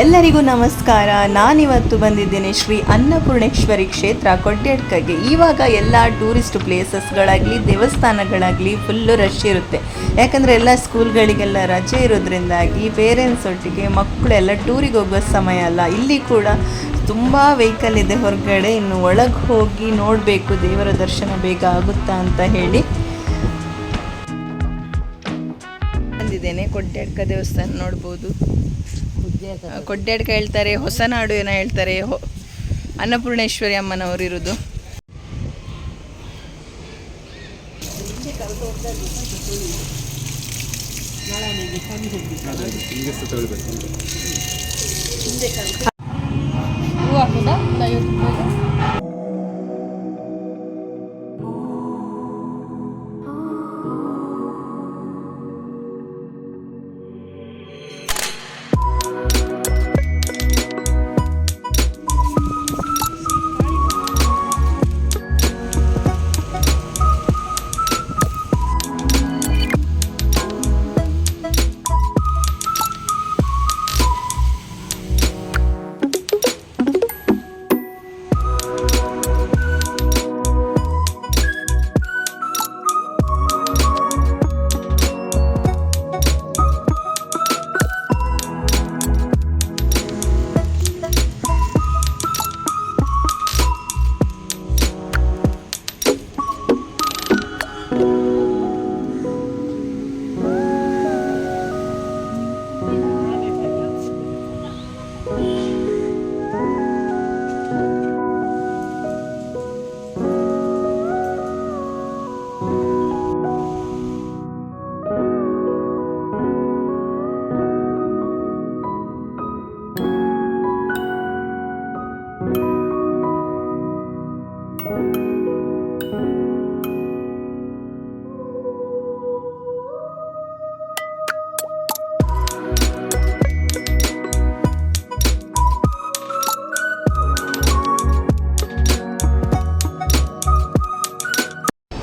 ಎಲ್ಲರಿಗೂ ನಮಸ್ಕಾರ. ನಾನಿವತ್ತು ಬಂದಿದ್ದೇನೆ ಶ್ರೀ ಅನ್ನಪೂರ್ಣೇಶ್ವರಿ ಕ್ಷೇತ್ರ ಕೊಡ್ಯಡ್ಕಗೆ ಇವಾಗ ಎಲ್ಲ ಟೂರಿಸ್ಟ್ ಪ್ಲೇಸಸ್ಗಳಾಗಲಿ ದೇವಸ್ಥಾನಗಳಾಗಲಿ ಫುಲ್ಲು ರಶ್ ಇರುತ್ತೆ. ಯಾಕಂದರೆ ಎಲ್ಲ ಸ್ಕೂಲ್ಗಳಿಗೆಲ್ಲ ರಜೆ ಇರೋದ್ರಿಂದಾಗಿ ಪೇರೆಂಟ್ಸ್ ಒಟ್ಟಿಗೆ ಮಕ್ಕಳೆಲ್ಲ ಟೂರಿಗೆ ಹೋಗೋ ಸಮಯ ಅಲ್ಲ. ಇಲ್ಲಿ ಕೂಡ ತುಂಬ ವೆಹಿಕಲ್ ಇದೆ ಹೊರಗಡೆ. ಇನ್ನು ಒಳಗೆ ಹೋಗಿ ನೋಡಬೇಕು ದೇವರ ದರ್ಶನ ಬೇಗ ಆಗುತ್ತಾ ಅಂತ ಹೇಳಿ. ಬಂದಿದ್ದೇನೆ ಕೊಡ್ಯಡ್ಕ ದೇವಸ್ಥಾನ ನೋಡ್ಬೋದು. ಕೊಡ್ಯಾಡ್ಕ ಹೇಳ್ತಾರೆ. ಹೊಸನಾಡು ಏನೋ ಹೇಳ್ತಾರೆ ಅನ್ನಪೂರ್ಣೇಶ್ವರಿ ಅಮ್ಮನವರು ಇರೋದು ಹೂವು ಹಾಕೋದಾ?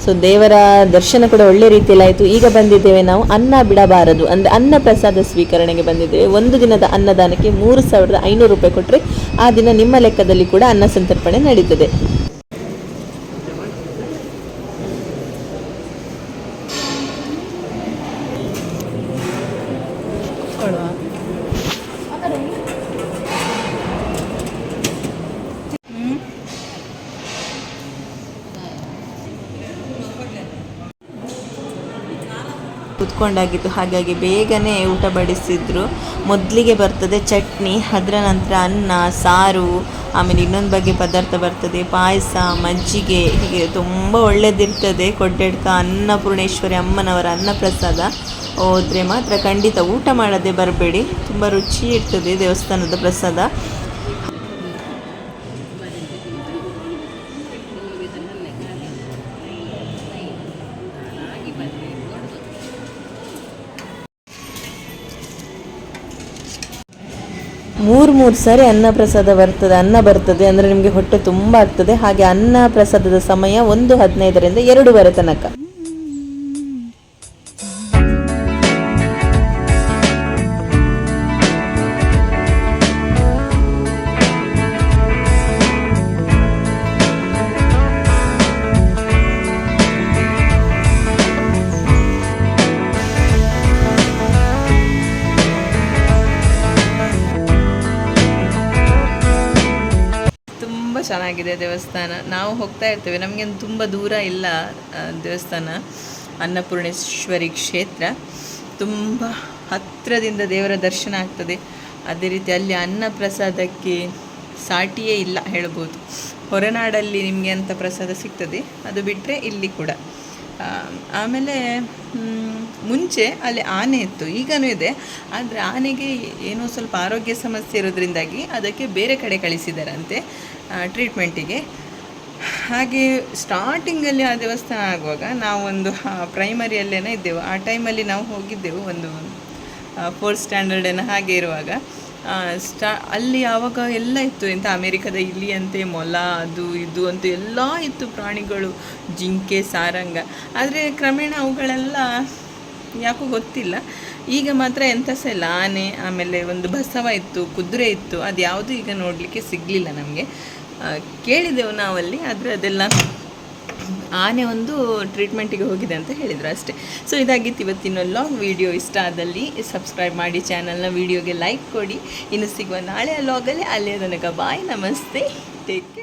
ಸೊ ದೇವರ ದರ್ಶನ ಕೂಡ ಒಳ್ಳೆ ರೀತಿಯಲ್ಲಿ ಆಯಿತು. ಈಗ ಬಂದಿದ್ದೇವೆ ನಾವು ಅನ್ನ ಬಿಡಬಾರದು. ಅಂದರೆ ಅನ್ನ ಪ್ರಸಾದ ಸ್ವೀಕರಣೆಗೆ ಬಂದಿದ್ದೇವೆ. ಒಂದು ದಿನದ ಅನ್ನದಾನಕ್ಕೆ ಮೂರು ಸಾವಿರದ ಐನೂರು ರೂಪಾಯಿ ಕೊಟ್ಟರೆ ಆ ದಿನ ನಿಮ್ಮ ಲೆಕ್ಕದಲ್ಲಿ ಕೂಡ ಅನ್ನ ಸಂತರ್ಪಣೆ ನಡೀತದೆ. ಕುತ್ಕೊಂಡಾಗಿತ್ತು. ಹಾಗಾಗಿ ಬೇಗನೆ ಊಟ ಬಡಿಸಿದ್ರು. ಮೊದಲಿಗೆ ಬರ್ತದೆ ಚಟ್ನಿ, ಅದರ ನಂತರ ಅನ್ನ, ಸಾರು, ಆಮೇಲೆ ಇನ್ನೊಂದು ಬಗೆ ಪದಾರ್ಥ ಬರ್ತದೆ. ಪಾಯಸ, ಮಜ್ಜಿಗೆ, ಹೀಗೆ ತುಂಬ ಒಳ್ಳೆಯದಿರ್ತದೆ ಕೊಡ್ಡೆಡ್ಕ, ಅನ್ನಪೂರ್ಣೇಶ್ವರಿ ಅಮ್ಮನವರ ಅನ್ನಪ್ರಸಾದ. ಹೋದರೆ ಮಾತ್ರ ಖಂಡಿತ ಊಟ ಮಾಡದೆ ಬರಬೇಡಿ. ತುಂಬ ರುಚಿ ಇರ್ತದೆ ದೇವಸ್ಥಾನದ ಪ್ರಸಾದ. ಮೂರು ಮೂರು ಸಾರಿ ಅನ್ನ ಪ್ರಸಾದ ಬರ್ತದೆ, ಅನ್ನ ಬರ್ತದೆ ಅಂದರೆ ನಿಮಗೆ ಹೊಟ್ಟೆ ತುಂಬ ಆಗ್ತದೆ. ಹಾಗೆ ಅನ್ನ ಪ್ರಸಾದದ ಸಮಯ ಒಂದು ಹದಿನೈದರಿಂದ ಎರಡೂವರೆ ತನಕ. ಚೆನ್ನಾಗಿದೆ ದೇವಸ್ಥಾನ. ನಾವು ಹೋಗ್ತಾ ಇರ್ತೇವೆ. ನಮಗೆ ತುಂಬ ದೂರ ಇಲ್ಲ ದೇವಸ್ಥಾನ. ಅನ್ನಪೂರ್ಣೇಶ್ವರಿ ಕ್ಷೇತ್ರ. ತುಂಬ ಹತ್ತಿರದಿಂದ ದೇವರ ದರ್ಶನ ಆಗ್ತದೆ. ಅದೇ ರೀತಿ ಅಲ್ಲಿ ಅನ್ನ ಪ್ರಸಾದಕ್ಕೆ ಸಾಟಿಯೇ ಇಲ್ಲ ಹೇಳ್ಬೋದು. ಹೊರನಾಡಲ್ಲಿ ನಿಮಗೆ ಅಂಥ ಪ್ರಸಾದ ಸಿಗ್ತದೆ. ಅದು ಬಿಟ್ಟರೆ ಇಲ್ಲಿ ಕೂಡ. ಆಮೇಲೆ ಮುಂಚೆ ಅಲ್ಲಿ ಆನೆ ಇತ್ತು, ಈಗನೂ ಇದೆ. ಆದರೆ ಆನೆಗೆ ಏನೋ ಸ್ವಲ್ಪ ಆರೋಗ್ಯ ಸಮಸ್ಯೆ ಇರೋದ್ರಿಂದಾಗಿ ಅದಕ್ಕೆ ಬೇರೆ ಕಡೆ ಕಳಿಸಿದಾರಂತೆ ಟ್ರೀಟ್ಮೆಂಟಿಗೆ ಹಾಗೆ ಸ್ಟಾರ್ಟಿಂಗಲ್ಲಿ ಆ ದೇವಸ್ಥಾನ ಆಗುವಾಗ ನಾವೊಂದು ಪ್ರೈಮರಿಯಲ್ಲೇನೇ ಇದ್ದೆವು. ಆ ಟೈಮಲ್ಲಿ ನಾವು ಹೋಗಿದ್ದೆವು ಒಂದು ಫೋರ್ತ್ ಸ್ಟ್ಯಾಂಡರ್ಡೇನ ಹಾಗೆ ಇರುವಾಗ. ಸ್ಟಾ ಅಲ್ಲಿ ಆವಾಗ ಎಲ್ಲ ಇತ್ತು. ಎಂಥ ಅಮೇರಿಕದ ಇಲ್ಲಿ ಅಂತೆ, ಮೊಲ, ಅದು, ಇದು ಅಂತ, ಎಲ್ಲ ಇತ್ತು ಪ್ರಾಣಿಗಳು, ಜಿಂಕೆ, ಸಾರಂಗ. ಆದರೆ ಕ್ರಮೇಣ ಅವುಗಳೆಲ್ಲ ಯಾಕೋ ಗೊತ್ತಿಲ್ಲ. ಈಗ ಮಾತ್ರ ಎಂಥ ಸಹ ಇಲ್ಲ ಆನೆ, ಆಮೇಲೆ ಒಂದು ಬಸವ ಇತ್ತು, ಕುದುರೆ ಇತ್ತು ಅದು ಯಾವುದು ಈಗ ನೋಡಲಿಕ್ಕೆ ಸಿಗಲಿಲ್ಲ ನಮಗೆ. ಕೇಳಿದೆವು ನಾವಲ್ಲಿ, ಆದರೆ ಅದೆಲ್ಲ ಆನೆ ಒಂದು ಟ್ರೀಟ್ಮೆಂಟಿಗೆ ಹೋಗಿದೆ ಅಂತ ಹೇಳಿದರು ಅಷ್ಟೇ. ಸೊ ಇದಾಗಿತ್ತು ಇವತ್ತಿನ ಲಾಗ್ ವಿಡಿಯೋ ಇಷ್ಟ ಆದಲ್ಲಿ ಸಬ್ಸ್ಕ್ರೈಬ್ ಮಾಡಿ ಚಾನಲ್ನ ವಿಡಿಯೋಗೆ ಲೈಕ್ ಕೊಡಿ. ಇನ್ನು ಸಿಗುವ ನಾಳೆ ಲಾಗಲ್ಲಿ ಅಲ್ಲೇ. ನನಗೆ ಬಾಯ್ ನಮಸ್ತೆ. Take care